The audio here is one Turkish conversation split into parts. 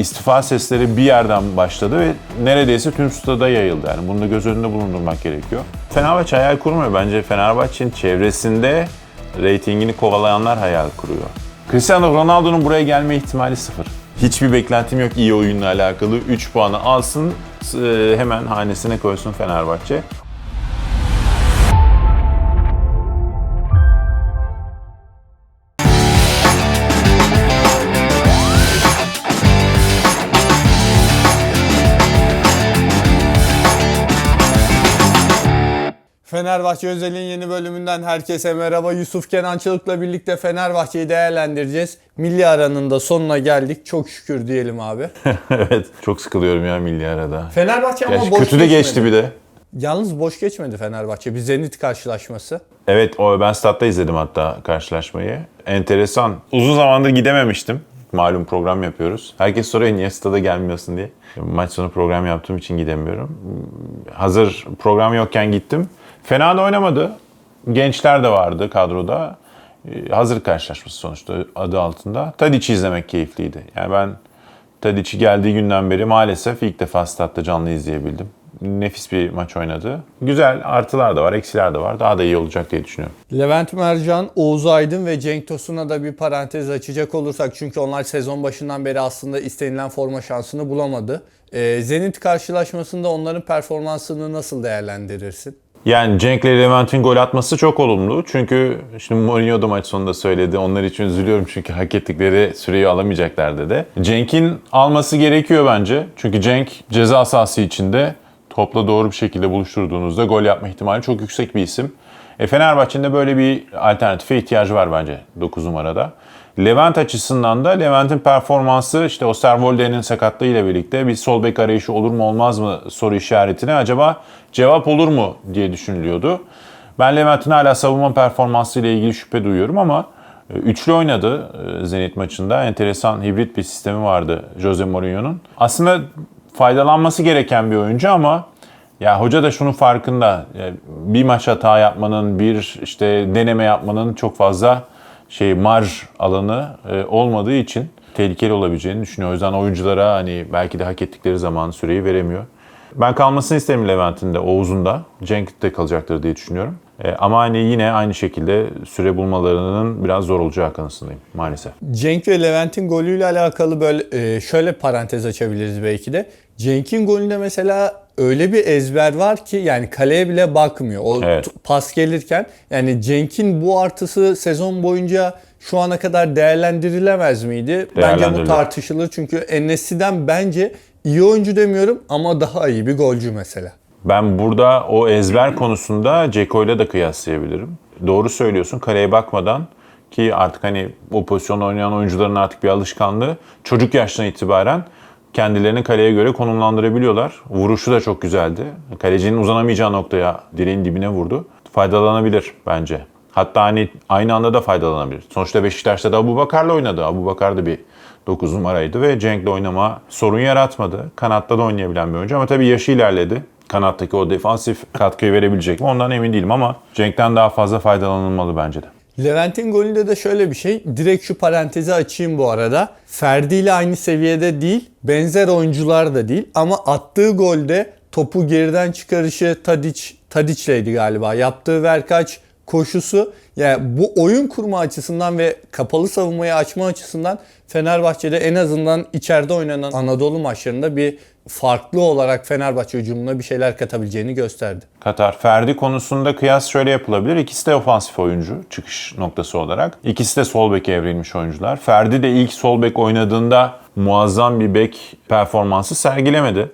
istifa sesleri bir yerden başladı ve neredeyse tüm stada yayıldı. Yani bunu da göz önünde bulundurmak gerekiyor. Fenerbahçe hayal kurmuyor. Bence Fenerbahçe'nin çevresinde reytingini kovalayanlar hayal kuruyor. Cristiano Ronaldo'nun buraya gelme ihtimali sıfır. Hiçbir beklentim yok iyi oyunla alakalı. 3 puanı alsın, e, hemen hanesine koysun Fenerbahçe. Fenerbahçe Özel'in yeni bölümünden herkese merhaba. Yusuf Kenançılık'la birlikte Fenerbahçe'yi değerlendireceğiz. Milli aranın da sonuna geldik. Çok şükür diyelim abi. evet, çok sıkılıyorum ya milli arada. Fenerbahçe ama Gerçi boş kötü de geçmedi. geçti bir de. Yalnız boş geçmedi Fenerbahçe. Bir Zenit karşılaşması. Evet, o ben statta izledim hatta karşılaşmayı. Enteresan. Uzun zamandır gidememiştim. Malum program yapıyoruz. Herkes soruyor niye stada gelmiyorsun diye. Maç sonu program yaptığım için gidemiyorum. Hazır program yokken gittim. Fena da oynamadı. Gençler de vardı kadroda. Ee, Hazır karşılaşması sonuçta adı altında. Tadic'i izlemek keyifliydi. Yani ben Tadic'i geldiği günden beri maalesef ilk defa statta canlı izleyebildim. Nefis bir maç oynadı. Güzel artılar da var, eksiler de var. Daha da iyi olacak diye düşünüyorum. Levent Mercan, Oğuz Aydın ve Cenk Tosun'a da bir parantez açacak olursak çünkü onlar sezon başından beri aslında istenilen forma şansını bulamadı. Ee, Zenit karşılaşmasında onların performansını nasıl değerlendirirsin? Yani Cenk'le Levent'in gol atması çok olumlu. Çünkü şimdi Mourinho da maç sonunda söyledi. Onlar için üzülüyorum çünkü hak ettikleri süreyi alamayacaklar dedi. Cenk'in alması gerekiyor bence. Çünkü Cenk ceza sahası içinde topla doğru bir şekilde buluşturduğunuzda gol yapma ihtimali çok yüksek bir isim. E Fenerbahçe'nin de böyle bir alternatife ihtiyacı var bence 9 numarada. Levent açısından da Levent'in performansı işte Osterwolde'nin sakatlığıyla birlikte bir sol bek arayışı olur mu olmaz mı soru işaretine acaba cevap olur mu diye düşünülüyordu. Ben Levent'in hala savunma performansı ile ilgili şüphe duyuyorum ama e, üçlü oynadı e, Zenit maçında. Enteresan hibrit bir sistemi vardı Jose Mourinho'nun. Aslında faydalanması gereken bir oyuncu ama ya hoca da şunun farkında. Yani Bir maç hata yapmanın, bir işte deneme yapmanın çok fazla şey marj alanı e, olmadığı için tehlikeli olabileceğini düşünüyor. O yüzden oyunculara hani belki de hak ettikleri zaman süreyi veremiyor. Ben kalmasını isterim Levent'in de, Oğuz'un da. Cenk de kalacaktır diye düşünüyorum. E, ama hani yine aynı şekilde süre bulmalarının biraz zor olacağı kanısındayım maalesef. Cenk ve Levent'in golüyle alakalı böyle e, şöyle parantez açabiliriz belki de. Cenk'in golünde mesela öyle bir ezber var ki yani kaleye bile bakmıyor. O Evet. pas gelirken yani Cenk'in bu artısı sezon boyunca şu ana kadar değerlendirilemez miydi? Bence bu tartışılır çünkü Enes'i'den bence iyi oyuncu demiyorum ama daha iyi bir golcü mesela. Ben burada o ezber konusunda Ceko ile de kıyaslayabilirim. Doğru söylüyorsun. Kaleye bakmadan ki artık hani o pozisyonda oynayan oyuncuların artık bir alışkanlığı çocuk yaştan itibaren kendilerini kaleye göre konumlandırabiliyorlar. Vuruşu da çok güzeldi. Kalecinin uzanamayacağı noktaya direğin dibine vurdu. Faydalanabilir bence. Hatta hani aynı anda da faydalanabilir. Sonuçta Beşiktaş'ta da Abu Bakar'la oynadı. Abu Bakar da bir 9 numaraydı ve Cenk'le oynama sorun yaratmadı. Kanatta da oynayabilen bir oyuncu ama tabii yaşı ilerledi. Kanattaki o defansif katkıyı verebilecek mi ondan emin değilim ama Cenk'ten daha fazla faydalanılmalı bence de. Levent'in golünde de şöyle bir şey. Direkt şu parantezi açayım bu arada. Ferdi ile aynı seviyede değil. Benzer oyuncular da değil. Ama attığı golde topu geriden çıkarışı Tadic, Tadic'leydi galiba. Yaptığı verkaç koşusu yani bu oyun kurma açısından ve kapalı savunmayı açma açısından Fenerbahçe'de en azından içeride oynanan Anadolu maçlarında bir farklı olarak Fenerbahçe hücumuna bir şeyler katabileceğini gösterdi. Katar Ferdi konusunda kıyas şöyle yapılabilir. İkisi de ofansif oyuncu çıkış noktası olarak. İkisi de sol beke evrilmiş oyuncular. Ferdi de ilk sol bek oynadığında muazzam bir bek performansı sergilemedi.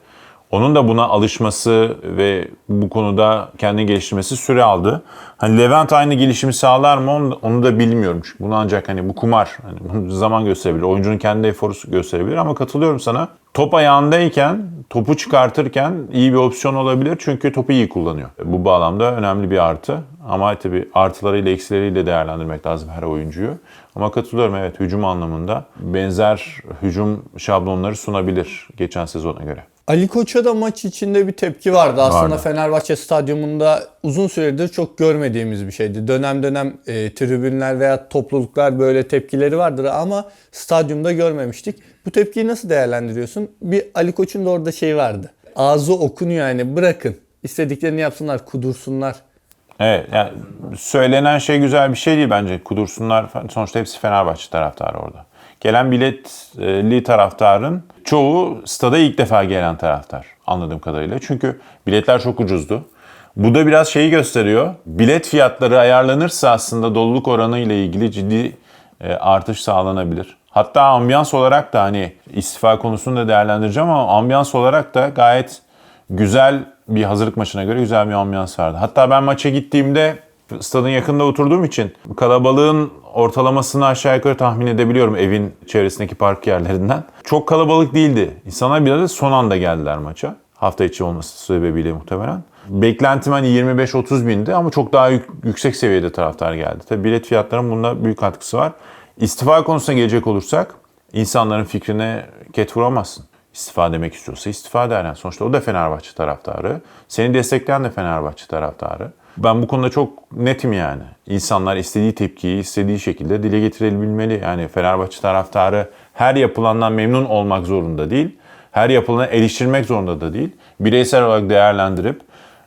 Onun da buna alışması ve bu konuda kendini geliştirmesi süre aldı. Hani Levent aynı gelişimi sağlar mı onu, da bilmiyorum. Çünkü bunu ancak hani bu kumar hani zaman gösterebilir. Oyuncunun kendi eforu gösterebilir ama katılıyorum sana. Top ayağındayken, topu çıkartırken iyi bir opsiyon olabilir. Çünkü topu iyi kullanıyor. Bu bağlamda önemli bir artı. Ama tabii artılarıyla eksileriyle değerlendirmek lazım her oyuncuyu. Ama katılıyorum evet hücum anlamında benzer hücum şablonları sunabilir geçen sezona göre. Ali Koç'a da maç içinde bir tepki vardı. Aslında Vardı. Fenerbahçe stadyumunda uzun süredir çok görmediğimiz bir şeydi. Dönem dönem e, tribünler veya topluluklar böyle tepkileri vardır ama stadyumda görmemiştik. Bu tepkiyi nasıl değerlendiriyorsun? Bir Ali Koç'un da orada şey vardı. Ağzı okunuyor yani bırakın. İstediklerini yapsınlar, kudursunlar. Evet, yani söylenen şey güzel bir şey değil bence. Kudursunlar. Sonuçta hepsi Fenerbahçe taraftarı orada. Gelen biletli taraftarın çoğu stada ilk defa gelen taraftar anladığım kadarıyla. Çünkü biletler çok ucuzdu. Bu da biraz şeyi gösteriyor. Bilet fiyatları ayarlanırsa aslında doluluk oranı ile ilgili ciddi e, artış sağlanabilir. Hatta ambiyans olarak da hani istifa konusunu da değerlendireceğim ama ambiyans olarak da gayet güzel bir hazırlık maçına göre güzel bir ambiyans vardı. Hatta ben maça gittiğimde stadın yakında oturduğum için kalabalığın ortalamasını aşağı yukarı tahmin edebiliyorum evin çevresindeki park yerlerinden. Çok kalabalık değildi. İnsanlar biraz da son anda geldiler maça. Hafta içi olması sebebiyle muhtemelen. Beklentim hani 25-30 bindi ama çok daha yük- yüksek seviyede taraftar geldi. Tabii bilet fiyatlarının bunda büyük katkısı var. İstifa konusuna gelecek olursak insanların fikrine ket vuramazsın. İstifa demek istiyorsa istifa der. Yani sonuçta o da Fenerbahçe taraftarı. Seni destekleyen de Fenerbahçe taraftarı. Ben bu konuda çok netim yani. İnsanlar istediği tepkiyi istediği şekilde dile getirebilmeli. Yani Fenerbahçe taraftarı her yapılandan memnun olmak zorunda değil. Her yapılanı eleştirmek zorunda da değil. Bireysel olarak değerlendirip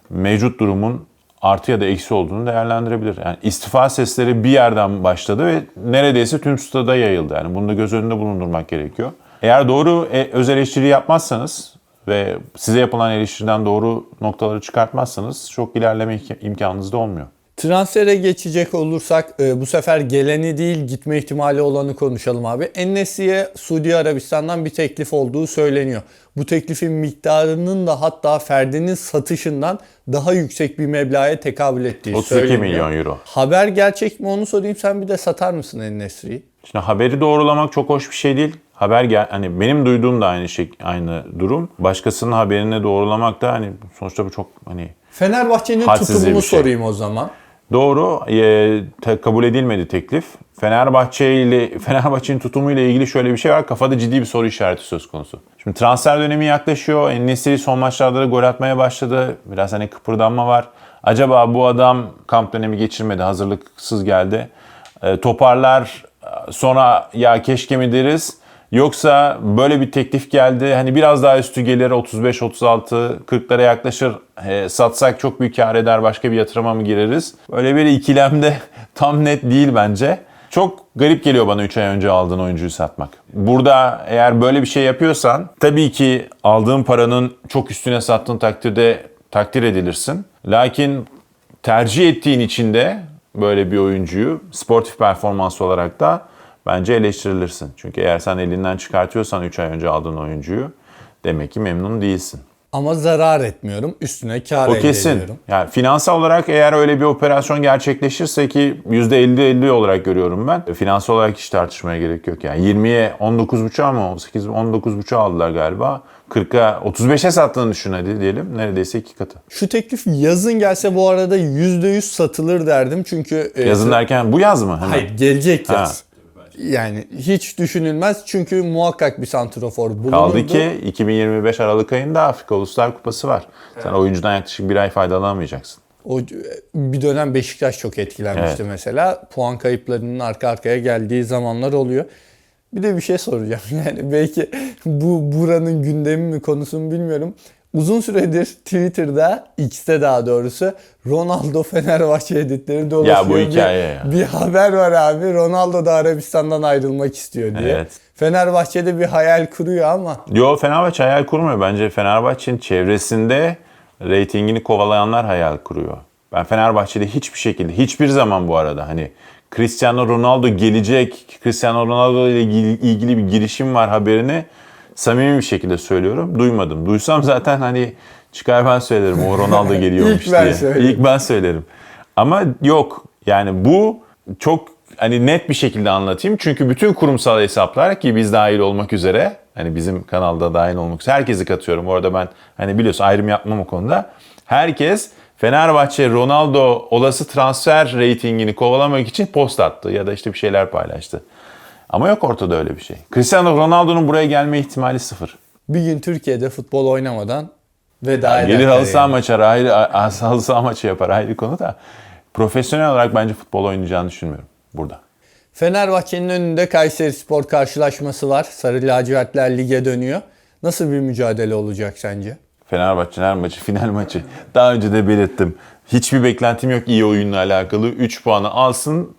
mevcut durumun artı ya da eksi olduğunu değerlendirebilir. Yani istifa sesleri bir yerden başladı ve neredeyse tüm stada yayıldı. Yani bunu da göz önünde bulundurmak gerekiyor. Eğer doğru e, öz eleştiri yapmazsanız ve size yapılan eleştiriden doğru noktaları çıkartmazsanız çok ilerleme imk- imkanınız da olmuyor. Transfere geçecek olursak e, bu sefer geleni değil gitme ihtimali olanı konuşalım abi. Ennesi'ye Suudi Arabistan'dan bir teklif olduğu söyleniyor. Bu teklifin miktarının da hatta Ferdi'nin satışından daha yüksek bir meblağa tekabül ettiği 32 söyleniyor. milyon euro. Haber gerçek mi onu sorayım sen bir de satar mısın Ennesi'yi? Şimdi haberi doğrulamak çok hoş bir şey değil. Haber gel hani benim duyduğum da aynı şey aynı durum. Başkasının haberini doğrulamak da hani sonuçta bu çok hani Fenerbahçe'nin tutumunu şey. sorayım o zaman. Doğru, e, kabul edilmedi teklif. Fenerbahçe ile Fenerbahçe'nin tutumu ile ilgili şöyle bir şey var. Kafada ciddi bir soru işareti söz konusu. Şimdi transfer dönemi yaklaşıyor. En-Nesyri son maçlarda da gol atmaya başladı. Biraz hani kıpırdanma var. Acaba bu adam kamp dönemi geçirmedi, hazırlıksız geldi. E, toparlar sonra ya keşke mi deriz? Yoksa böyle bir teklif geldi. Hani biraz daha üstü gelir 35 36 40'lara yaklaşır. E, satsak çok büyük kar eder başka bir yatırıma mı gireriz? Böyle bir ikilemde tam net değil bence. Çok garip geliyor bana 3 ay önce aldığın oyuncuyu satmak. Burada eğer böyle bir şey yapıyorsan tabii ki aldığın paranın çok üstüne sattığın takdirde takdir edilirsin. Lakin tercih ettiğin için de böyle bir oyuncuyu sportif performans olarak da bence eleştirilirsin. Çünkü eğer sen elinden çıkartıyorsan 3 ay önce aldığın oyuncuyu demek ki memnun değilsin. Ama zarar etmiyorum. Üstüne kar O elde kesin. ediyorum. Yani finansal olarak eğer öyle bir operasyon gerçekleşirse ki %50-50 olarak görüyorum ben. e, Finansal olarak hiç tartışmaya gerek yok. Yani 20'ye 19.5'a mı 18 19.5'a aldılar galiba. 40'a 35'e sattığını düşün hadi diyelim. Neredeyse iki katı. Şu teklif yazın gelse bu arada %100 satılır derdim. Çünkü e, Yazın derken bu yaz mı? Hemen. Hayır gelecek Ha. Yani hiç düşünülmez çünkü muhakkak bir santrofor bulunurdu. Kaldı ki 2025 Aralık ayında Afrika Uluslar Kupası var. Sen oyuncudan yaklaşık bir ay faydalanamayacaksın. O bir dönem Beşiktaş çok etkilenmişti mesela. Puan kayıplarının arka arkaya geldiği zamanlar oluyor. Bir de bir şey soracağım. Yani belki bu buranın gündemi mi konusunu bilmiyorum. Uzun süredir Twitter'da, X'te daha doğrusu Ronaldo Fenerbahçe editleri dolaşıyor. Ya bu Bir- hikaye ya. Bir haber var abi. Ronaldo da Arabistan'dan ayrılmak istiyor diye. Evet. Fenerbahçe'de bir hayal kuruyor ama Yo Fenerbahçe hayal kurmuyor. Bence Fenerbahçe'nin çevresinde reytingini kovalayanlar hayal kuruyor. Ben Fenerbahçe'de hiçbir şekilde, hiçbir zaman bu arada hani Cristiano Ronaldo gelecek, Cristiano Ronaldo ile ilgili bir girişim var haberini samimi bir şekilde söylüyorum. Duymadım. Duysam zaten hani çıkar ben söylerim o Ronaldo geliyormuş İlk ben diye. söylerim. İlk ben söylerim. Ama yok yani bu çok hani net bir şekilde anlatayım. Çünkü bütün kurumsal hesaplar ki biz dahil olmak üzere hani bizim kanalda dahil olmak üzere herkesi katıyorum. Orada ben hani biliyorsun ayrım yapmam o konuda. Herkes Fenerbahçe Ronaldo olası transfer reytingini kovalamak için post attı ya da işte bir şeyler paylaştı. Ama yok ortada öyle bir şey. Cristiano Ronaldo'nun buraya gelme ihtimali sıfır. bir gün Türkiye'de futbol oynamadan veda eder. Gelir halı saha maçı ayrı, halı saha maçı yapar ayrı konu da. Profesyonel olarak bence futbol oynayacağını düşünmüyorum burada. Fenerbahçe'nin önünde Kayseri Spor karşılaşması var. Sarı lacivertler lige dönüyor. Nasıl bir mücadele olacak sence? Fenerbahçe'nin her maçı final maçı. Daha önce de belirttim. Hiçbir beklentim yok iyi oyunla alakalı. 3 puanı alsın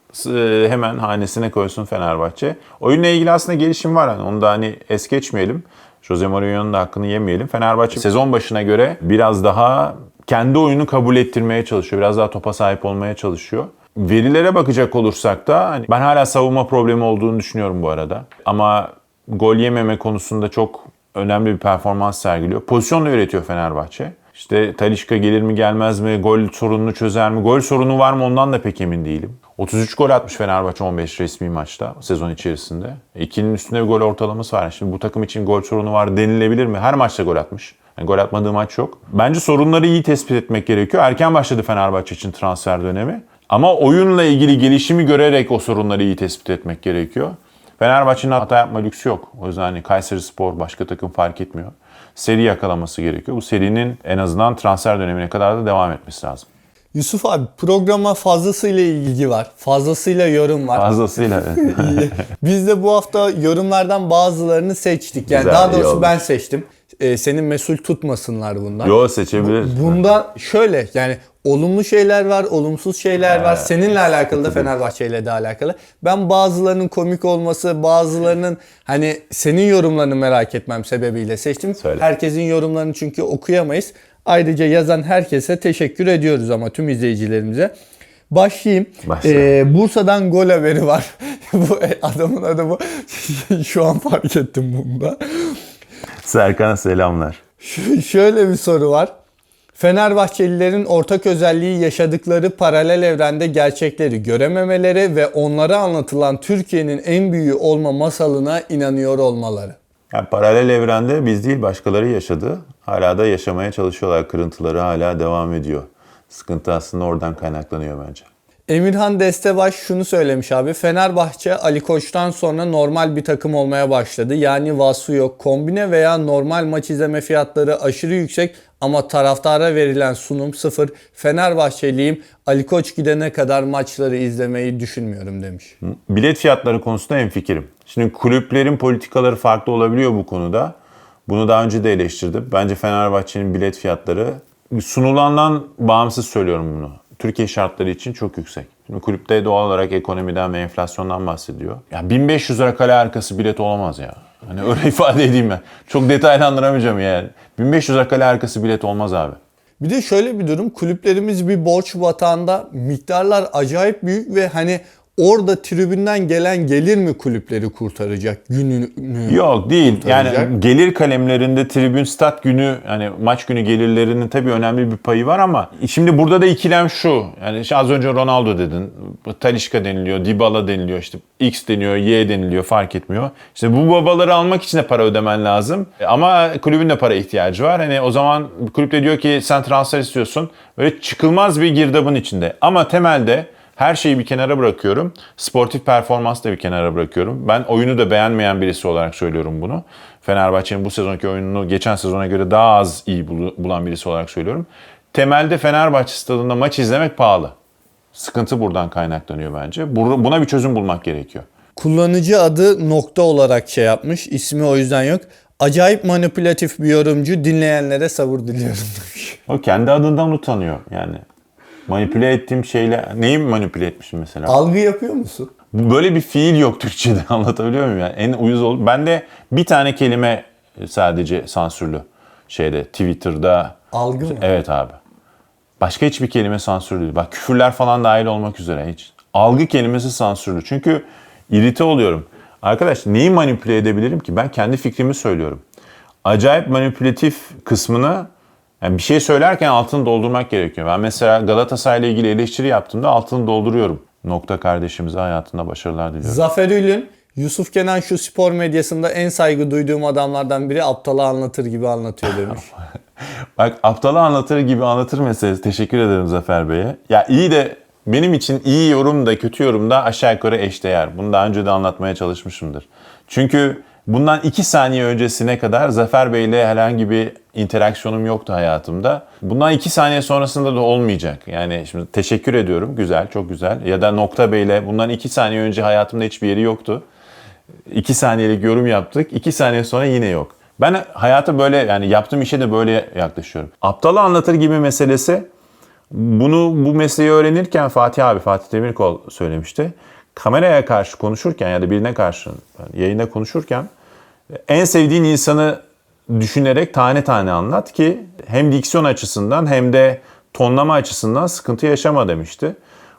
hemen hanesine koysun Fenerbahçe. Oyunla ilgili aslında gelişim var. Yani onu da hani es geçmeyelim. Jose Mourinho'nun da hakkını yemeyelim. Fenerbahçe sezon başına göre biraz daha kendi oyunu kabul ettirmeye çalışıyor. Biraz daha topa sahip olmaya çalışıyor. Verilere bakacak olursak da hani ben hala savunma problemi olduğunu düşünüyorum bu arada. Ama gol yememe konusunda çok önemli bir performans sergiliyor. Pozisyon da üretiyor Fenerbahçe. İşte Talişka gelir mi gelmez mi, gol sorununu çözer mi, gol sorunu var mı ondan da pek emin değilim. 33 gol atmış Fenerbahçe 15 resmi maçta sezon içerisinde. İkinin üstünde bir gol ortalaması var. Şimdi bu takım için gol sorunu var denilebilir mi? Her maçta gol atmış. Yani gol atmadığı maç yok. Bence sorunları iyi tespit etmek gerekiyor. Erken başladı Fenerbahçe için transfer dönemi. Ama oyunla ilgili gelişimi görerek o sorunları iyi tespit etmek gerekiyor. Fenerbahçe'nin hata yapma lüksü yok. O yüzden hani Kayseri Spor başka takım fark etmiyor. Seri yakalaması gerekiyor. Bu serinin en azından transfer dönemine kadar da devam etmesi lazım. Yusuf abi programa fazlasıyla ilgi var. Fazlasıyla yorum var. Fazlasıyla. Biz de bu hafta yorumlardan bazılarını seçtik. Yani Güzel, daha doğrusu ben seçtim. Ee, senin mesul tutmasınlar bundan. Yo seçebiliriz. Bunda şöyle yani olumlu şeyler var, olumsuz şeyler var. Seninle alakalı da Fenerbahçe ile de alakalı. Ben bazılarının komik olması, bazılarının hani senin yorumlarını merak etmem sebebiyle seçtim. Söyle. Herkesin yorumlarını çünkü okuyamayız. Ayrıca yazan herkese teşekkür ediyoruz ama tüm izleyicilerimize. Başlayayım. Başla. Ee, Bursa'dan gol haberi var. bu adamın adı bu. Şu an fark ettim bunda. Serkan'a selamlar. Ş- Şöyle bir soru var. Fenerbahçelilerin ortak özelliği yaşadıkları paralel evrende gerçekleri görememeleri ve onlara anlatılan Türkiye'nin en büyüğü olma masalına inanıyor olmaları. Yani paralel evrende biz değil başkaları yaşadı. Hala da yaşamaya çalışıyorlar. Kırıntıları hala devam ediyor. Sıkıntı aslında oradan kaynaklanıyor bence. Emirhan Destebaş şunu söylemiş abi. Fenerbahçe Ali Koç'tan sonra normal bir takım olmaya başladı. Yani vasfı yok. Kombine veya normal maç izleme fiyatları aşırı yüksek ama taraftara verilen sunum sıfır. Fenerbahçeliyim. Ali Koç gidene kadar maçları izlemeyi düşünmüyorum demiş. Bilet fiyatları konusunda hemfikirim. Şimdi kulüplerin politikaları farklı olabiliyor bu konuda. Bunu daha önce de eleştirdim. Bence Fenerbahçe'nin bilet fiyatları sunulandan bağımsız söylüyorum bunu. Türkiye şartları için çok yüksek. Şimdi kulüpte doğal olarak ekonomiden ve enflasyondan bahsediyor. Ya 1500 lira kale arkası bilet olamaz ya. Hani öyle ifade edeyim ben. Çok detaylandıramayacağım yani. 1500 lira kale arkası bilet olmaz abi. Bir de şöyle bir durum. Kulüplerimiz bir borç batağında miktarlar acayip büyük ve hani orada tribünden gelen gelir mi kulüpleri kurtaracak gününü? Yok değil. Yani gelir kalemlerinde tribün stat günü yani maç günü gelirlerinin tabii önemli bir payı var ama şimdi burada da ikilem şu. Yani işte az önce Ronaldo dedin. Talişka deniliyor, Dybala deniliyor, işte X deniyor, Y deniliyor fark etmiyor. İşte bu babaları almak için de para ödemen lazım. Ama kulübün de para ihtiyacı var. Hani o zaman kulüp de diyor ki sen transfer istiyorsun. Böyle çıkılmaz bir girdabın içinde. Ama temelde her şeyi bir kenara bırakıyorum. Sportif performans da bir kenara bırakıyorum. Ben oyunu da beğenmeyen birisi olarak söylüyorum bunu. Fenerbahçe'nin bu sezonki oyununu geçen sezona göre daha az iyi bul- bulan birisi olarak söylüyorum. Temelde Fenerbahçe stadında maç izlemek pahalı. Sıkıntı buradan kaynaklanıyor bence. Buna bir çözüm bulmak gerekiyor. Kullanıcı adı nokta olarak şey yapmış. İsmi o yüzden yok. Acayip manipülatif bir yorumcu. Dinleyenlere sabır diliyorum. O kendi adından utanıyor yani. Manipüle ettiğim şeyle... Neyi manipüle etmişim mesela? Algı yapıyor musun? Böyle bir fiil yok Türkçe'de anlatabiliyor muyum? Yani en uyuz ol. Ben de bir tane kelime sadece sansürlü şeyde Twitter'da. Algı mı? Evet abi. Başka hiçbir kelime sansürlü. Bak küfürler falan dahil olmak üzere hiç. Algı kelimesi sansürlü. Çünkü irite oluyorum. Arkadaş neyi manipüle edebilirim ki? Ben kendi fikrimi söylüyorum. Acayip manipülatif kısmını yani bir şey söylerken altını doldurmak gerekiyor. Ben mesela Galatasaray'la ilgili eleştiri yaptığımda altını dolduruyorum. Nokta kardeşimize hayatında başarılar diliyorum. Zafer Ülün, Yusuf Kenan şu spor medyasında en saygı duyduğum adamlardan biri aptalı anlatır gibi anlatıyor demiş. Bak aptalı anlatır gibi anlatır meselesi. Teşekkür ederim Zafer Bey'e. Ya iyi de benim için iyi yorum da kötü yorum da aşağı yukarı eşdeğer. Bunu daha önce de anlatmaya çalışmışımdır. Çünkü Bundan iki saniye öncesine kadar Zafer Bey ile herhangi bir interaksiyonum yoktu hayatımda. Bundan iki saniye sonrasında da olmayacak. Yani şimdi teşekkür ediyorum. Güzel, çok güzel. Ya da Nokta Bey ile bundan iki saniye önce hayatımda hiçbir yeri yoktu. İki saniyelik yorum yaptık. İki saniye sonra yine yok. Ben hayata böyle yani yaptığım işe de böyle yaklaşıyorum. Aptalı anlatır gibi meselesi bunu bu mesleği öğrenirken Fatih abi, Fatih Demirkol söylemişti. Kameraya karşı konuşurken ya da birine karşı yani yayında konuşurken en sevdiğin insanı düşünerek tane tane anlat ki hem diksiyon açısından hem de tonlama açısından sıkıntı yaşama demişti.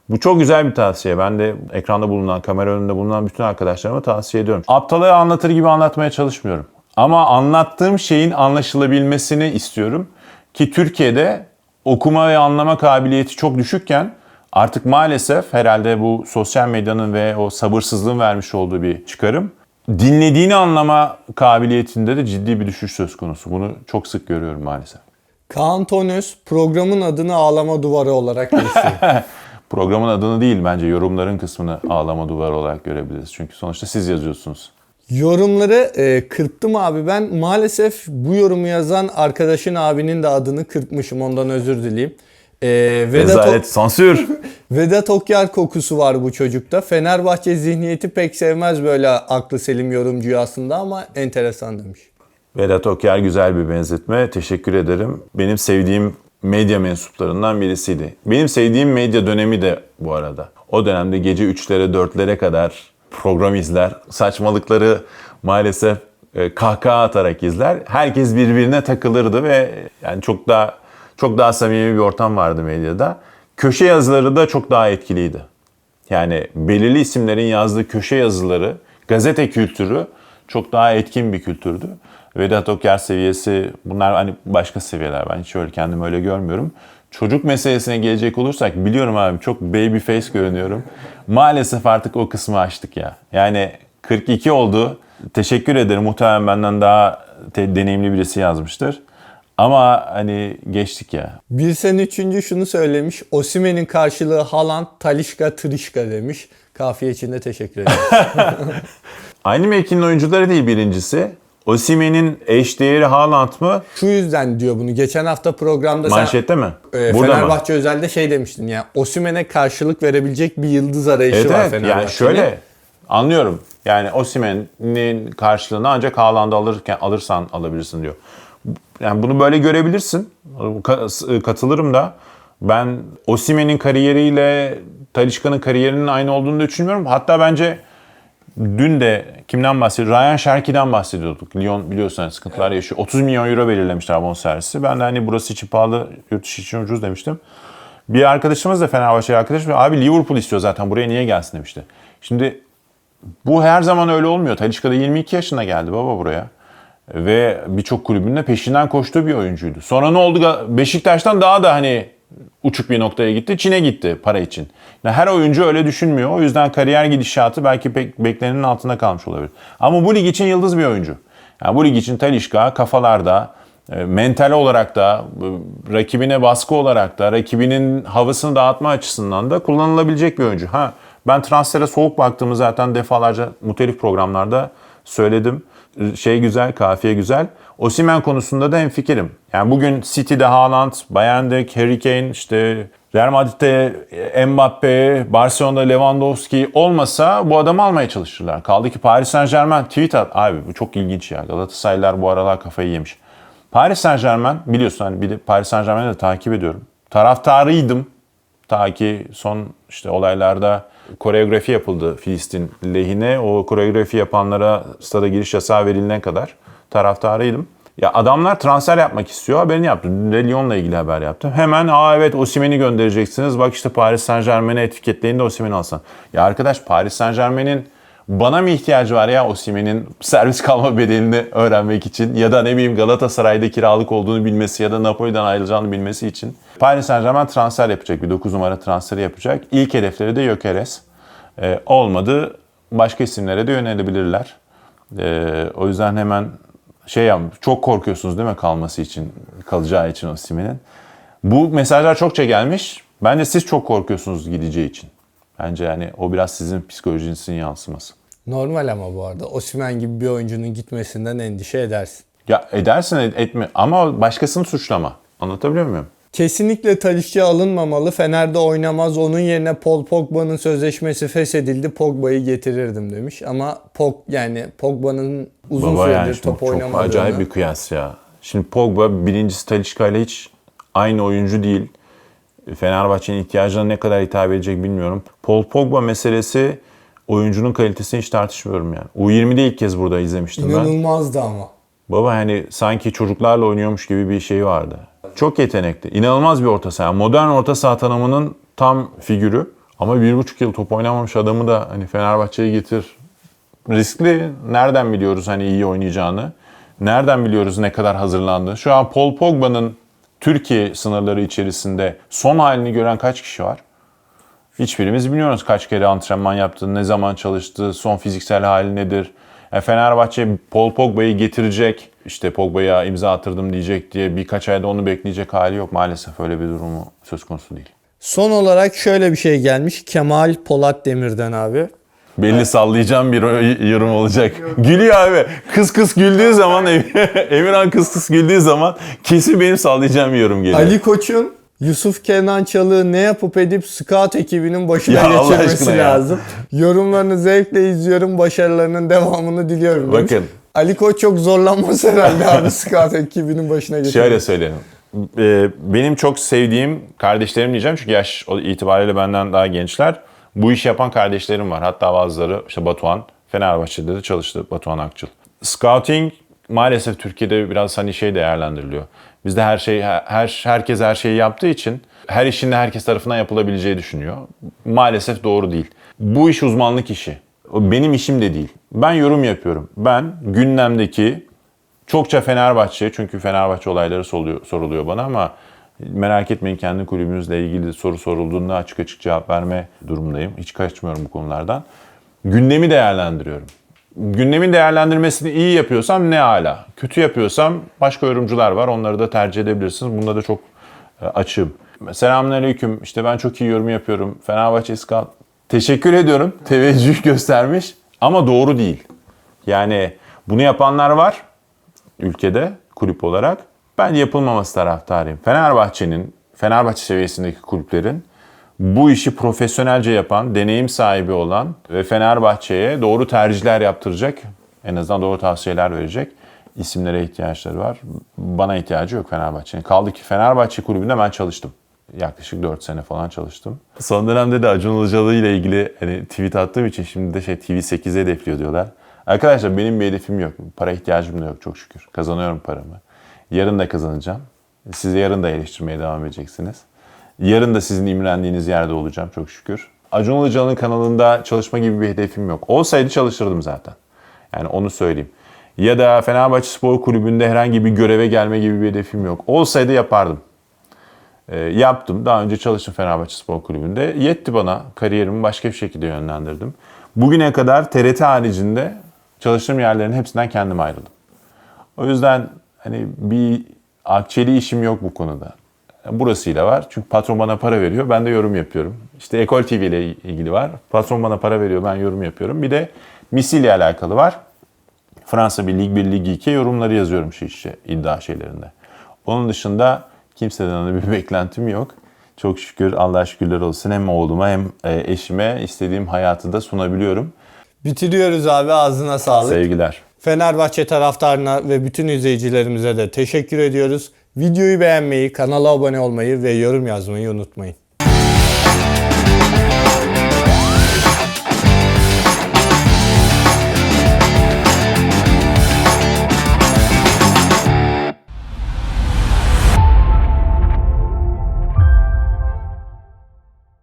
Bu çok güzel bir tavsiye. Ben de ekranda bulunan, kamera önünde bulunan bütün arkadaşlarıma tavsiye ediyorum. Aptalı anlatır gibi anlatmaya çalışmıyorum. Ama anlattığım şeyin anlaşılabilmesini istiyorum. Ki Türkiye'de okuma ve anlama kabiliyeti çok düşükken artık maalesef herhalde bu sosyal medyanın ve o sabırsızlığın vermiş olduğu bir çıkarım. Dinlediğini anlama kabiliyetinde de ciddi bir düşüş söz konusu. Bunu çok sık görüyorum maalesef. Kaan Tonöz programın adını ağlama duvarı olarak. Programın adını değil bence yorumların kısmını ağlama duvarı olarak görebiliriz. Çünkü sonuçta siz yazıyorsunuz. Yorumları e, kırptım abi ben. Maalesef bu yorumu yazan arkadaşın abinin de adını kırpmışım. Ondan özür dileyeyim. E, Vedat, Rezalet, sansür. Vedat Okyar kokusu var bu çocukta. Fenerbahçe zihniyeti pek sevmez böyle aklı selim yorumcuyu aslında ama enteresan demiş. Vedat Okyar güzel bir benzetme. Teşekkür ederim. Benim sevdiğim medya mensuplarından birisiydi. Benim sevdiğim medya dönemi de bu arada. O dönemde gece 3'lere 4'lere kadar program izler. Saçmalıkları maalesef e, kahkaha atarak izler. Herkes birbirine takılırdı ve yani çok daha çok daha samimi bir ortam vardı medyada. Köşe yazıları da çok daha etkiliydi. Yani belirli isimlerin yazdığı köşe yazıları, gazete kültürü çok daha etkin bir kültürdü. Vedat Okyar seviyesi bunlar hani başka seviyeler. Ben hiç öyle kendimi öyle görmüyorum. Çocuk meselesine gelecek olursak biliyorum abi çok baby face görünüyorum. Maalesef artık o kısmı açtık ya. Yani 42 oldu. Teşekkür ederim. Muhtemelen benden daha deneyimli birisi yazmıştır. Ama hani geçtik ya. Bir sen üçüncü şunu söylemiş. Osimen'in karşılığı Haaland, Talişka, Trişka demiş. Kafiye için de teşekkür ederim. Aynı mevkinin oyuncuları değil birincisi. Osimhen'in eşdeğeri Haaland mı? Şu yüzden diyor bunu. Geçen hafta programda sen Manşette mi? e, Burada mı? Fenerbahçe özelde şey demiştin ya. Osimhen'e karşılık verebilecek bir yıldız arayışı Evet, var evet. Fenerbahçe'nin. Yani şöyle anlıyorum. Yani Osimhen'in karşılığını ancak Haaland'ı alırken alırsan alabilirsin diyor. Yani bunu böyle görebilirsin. Ka- Katılırım da. Ben Osimhen'in kariyeriyle Talisca'nın kariyerinin aynı olduğunu da düşünmüyorum. Hatta bence dün de kimden bahsediyoruz? Ryan Şerki'den bahsediyorduk. Lyon biliyorsun hani sıkıntılar yaşıyor. 30 milyon euro belirlemişler bonservisi. Ben de hani burası için pahalı, yurt dışı için ucuz demiştim. Bir arkadaşımız da Fenerbahçe arkadaş abi Liverpool istiyor zaten buraya niye gelsin demişti. Şimdi bu her zaman öyle olmuyor. Talisca da 22 yaşına geldi baba buraya. Ve birçok kulübün de peşinden koştuğu bir oyuncuydu. Sonra ne oldu? Beşiktaş'tan daha da hani uçuk bir noktaya gitti. Çin'e gitti para için. Yani her oyuncu öyle düşünmüyor. O yüzden kariyer gidişatı belki pek beklenenin altında kalmış olabilir. Ama bu lig için yıldız bir oyuncu. Yani bu lig için Talisca kafalarda, e, mental olarak da, e, rakibine baskı olarak da, rakibinin havasını dağıtma açısından da kullanılabilecek bir oyuncu. Ha ben transfere soğuk baktığımı zaten defalarca muhtelif programlarda söyledim. Şey güzel, kafiye güzel. Osimhen konusunda da hemfikirim. Yani bugün City'de Haaland, Bayern'de Harry Kane, işte Real Madrid'de Mbappe, Barcelona'da Lewandowski olmasa bu adamı almaya çalışırlar. Kaldı ki Paris Saint Germain tweet at. Abi bu çok ilginç ya. Galatasaraylılar bu aralar kafayı yemiş. Paris Saint Germain biliyorsun hani bir Paris Saint Germain'i de takip ediyorum. Taraftarıydım. Ta ki son işte olaylarda koreografi yapıldı Filistin lehine. O koreografi yapanlara stada giriş yasağı verilene kadar taraftarıydım. Ya adamlar transfer yapmak istiyor. Haberini yaptım. Dün de Lyon'la ilgili haber yaptım. Hemen aa evet Osimhen'i göndereceksiniz. Bak işte Paris Saint Germain'e etiketleyin de Osimhen'i alsan. Ya arkadaş Paris Saint Germain'in bana mı ihtiyacı var ya Osimhen'in servis kalma bedelini öğrenmek için ya da ne bileyim Galatasaray'da kiralık olduğunu bilmesi ya da Napoli'den ayrılacağını bilmesi için. Paris Saint Germain transfer yapacak. Bir 9 numara transferi yapacak. İlk hedefleri de Gökeres. Ee, olmadı başka isimlere de yönelebilirler. Ee, o yüzden hemen şey yap, çok korkuyorsunuz değil mi kalması için, kalacağı için Osimhen'in. Bu mesajlar çokça gelmiş. Bence siz çok korkuyorsunuz gideceği için. Bence yani o biraz sizin psikolojinizin yansıması. Normal ama bu arada. Osimhen gibi bir oyuncunun gitmesinden endişe edersin. Ya edersin et- etme ama başkasını suçlama. Anlatabiliyor muyum? Kesinlikle Talisca alınmamalı. Fener'de oynamaz. Onun yerine Paul Pogba'nın sözleşmesi feshedildi. Pogba'yı getirirdim demiş. Ama Pog yani Pogba'nın uzun Baba süredir yani top çok oynamadığını. acayip bir kıyas ya. Şimdi Pogba birincisi Talisca ile hiç aynı oyuncu değil. Fenerbahçe'nin ihtiyacına ne kadar hitap edecek bilmiyorum. Paul Pogba meselesi oyuncunun kalitesini hiç tartışmıyorum yani. U20'de ilk kez burada izlemiştim ben. İnanılmazdı ama. Baba hani sanki çocuklarla oynuyormuş gibi bir şey vardı. Çok yetenekli. İnanılmaz bir orta saha. Modern orta saha tanımının tam figürü. Ama bir buçuk yıl top oynamamış adamı da hani Fenerbahçe'ye getir. Riskli. Nereden biliyoruz hani iyi oynayacağını? Nereden biliyoruz ne kadar hazırlandığını? Şu an Paul Pogba'nın Türkiye sınırları içerisinde son halini gören kaç kişi var? Hiçbirimiz bilmiyoruz kaç kere antrenman yaptı, ne zaman çalıştı, son fiziksel hali nedir. Yani Fenerbahçe Paul Pogba'yı getirecek, işte Pogba'ya imza attırdım diyecek diye birkaç ayda onu bekleyecek hali yok. Maalesef öyle bir durumu söz konusu değil. Son olarak şöyle bir şey gelmiş. Kemal Polat Demir'den abi. Belli sallayacağım bir yorum olacak. Gülüyor abi. Kıs kıs güldüğü zaman, Emirhan kıs kıs güldüğü zaman kesin benim sallayacağım bir yorum geliyor. Ali Koç'un Yusuf Kenan Çalık'ı ne yapıp edip scout ekibinin başına Ya Allah geçirmesi aşkına ya. lazım. Yorumlarını zevkle izliyorum. Başarılarının devamını diliyorum. demiş. Bakın. Ali Koç çok zorlanmaz herhalde abi scout ekibinin başına geçirmesi. Şöyle söyleyelim. Ee, Benim çok sevdiğim kardeşlerim diyeceğim çünkü yaş itibariyle benden daha gençler. Bu işi yapan kardeşlerim var. Hatta bazıları işte Batuhan, Fenerbahçe'de de çalıştı Batuhan Akçıl. Scouting maalesef Türkiye'de biraz hani şey değerlendiriliyor. Bizde her şey her herkes her şeyi yaptığı için her işin de herkes tarafından yapılabileceği düşünüyor. Maalesef doğru değil. Bu iş uzmanlık işi. Benim işim de değil. Ben yorum yapıyorum. Ben gündemdeki Çokça Fenerbahçe çünkü Fenerbahçe olayları soruluyor bana ama merak etmeyin kendi kulübümüzle ilgili soru sorulduğunda açık açık cevap verme durumundayım. Hiç kaçmıyorum bu konulardan. Gündemi değerlendiriyorum. Gündemin değerlendirmesini iyi yapıyorsam ne ala. Kötü yapıyorsam başka yorumcular var. Onları da tercih edebilirsiniz. Bunda da çok e, açığım. Selamünaleyküm. İşte ben çok iyi yorum yapıyorum. Fenerbahçe Scout. Teşekkür ediyorum. Teveccüh göstermiş. Ama doğru değil. Yani bunu yapanlar var ülkede kulüp olarak. Ben yapılmaması taraftarıyım. Fenerbahçe'nin, Fenerbahçe seviyesindeki kulüplerin bu işi profesyonelce yapan, deneyim sahibi olan ve Fenerbahçe'ye doğru tercihler yaptıracak, en azından doğru tavsiyeler verecek isimlere ihtiyaçları var. Bana ihtiyacı yok Fenerbahçe'nin. Kaldı ki Fenerbahçe kulübünde ben çalıştım. Yaklaşık 4 sene falan çalıştım. Son dönemde de Acun Ilıcalı ile ilgili hani tweet attığım için şimdi de şey TV8'e hedefliyor diyorlar. Arkadaşlar benim bir hedefim yok. Para ihtiyacım da yok çok şükür. Kazanıyorum paramı. Yarın da kazanacağım. Siz yarın da eleştirmeye devam edeceksiniz. Yarın da sizin imrendiğiniz yerde olacağım çok şükür. Acun Ilıcalı'nın kanalında çalışma gibi bir hedefim yok. Olsaydı çalışırdım zaten. Yani onu söyleyeyim. Ya da Fenerbahçe Spor Kulübü'nde herhangi bir göreve gelme gibi bir hedefim yok. Olsaydı yapardım. E, yaptım. Daha önce çalıştım Fenerbahçe Spor Kulübü'nde. Yetti bana. Kariyerimi başka bir şekilde yönlendirdim. Bugüne kadar TRT haricinde çalıştığım yerlerin hepsinden kendim ayrıldım. O yüzden hani bir akçeli işim yok bu konuda. Burasıyla var. Çünkü patron bana para veriyor. Ben de yorum yapıyorum. İşte Ekol TV ile ilgili var. Patron bana para veriyor. Ben yorum yapıyorum. Bir de Misi ile alakalı var. Fransa bir Lig 1, Lig 2 yorumları yazıyorum şu işte iddia şeylerinde. Onun dışında kimseden de bir beklentim yok. Çok şükür Allah şükürler olsun hem oğluma hem e, eşime istediğim hayatı da sunabiliyorum. Bitiriyoruz abi ağzına sağlık. Sevgiler. Fenerbahçe taraftarına ve bütün izleyicilerimize de teşekkür ediyoruz. Videoyu beğenmeyi, kanala abone olmayı ve yorum yazmayı unutmayın.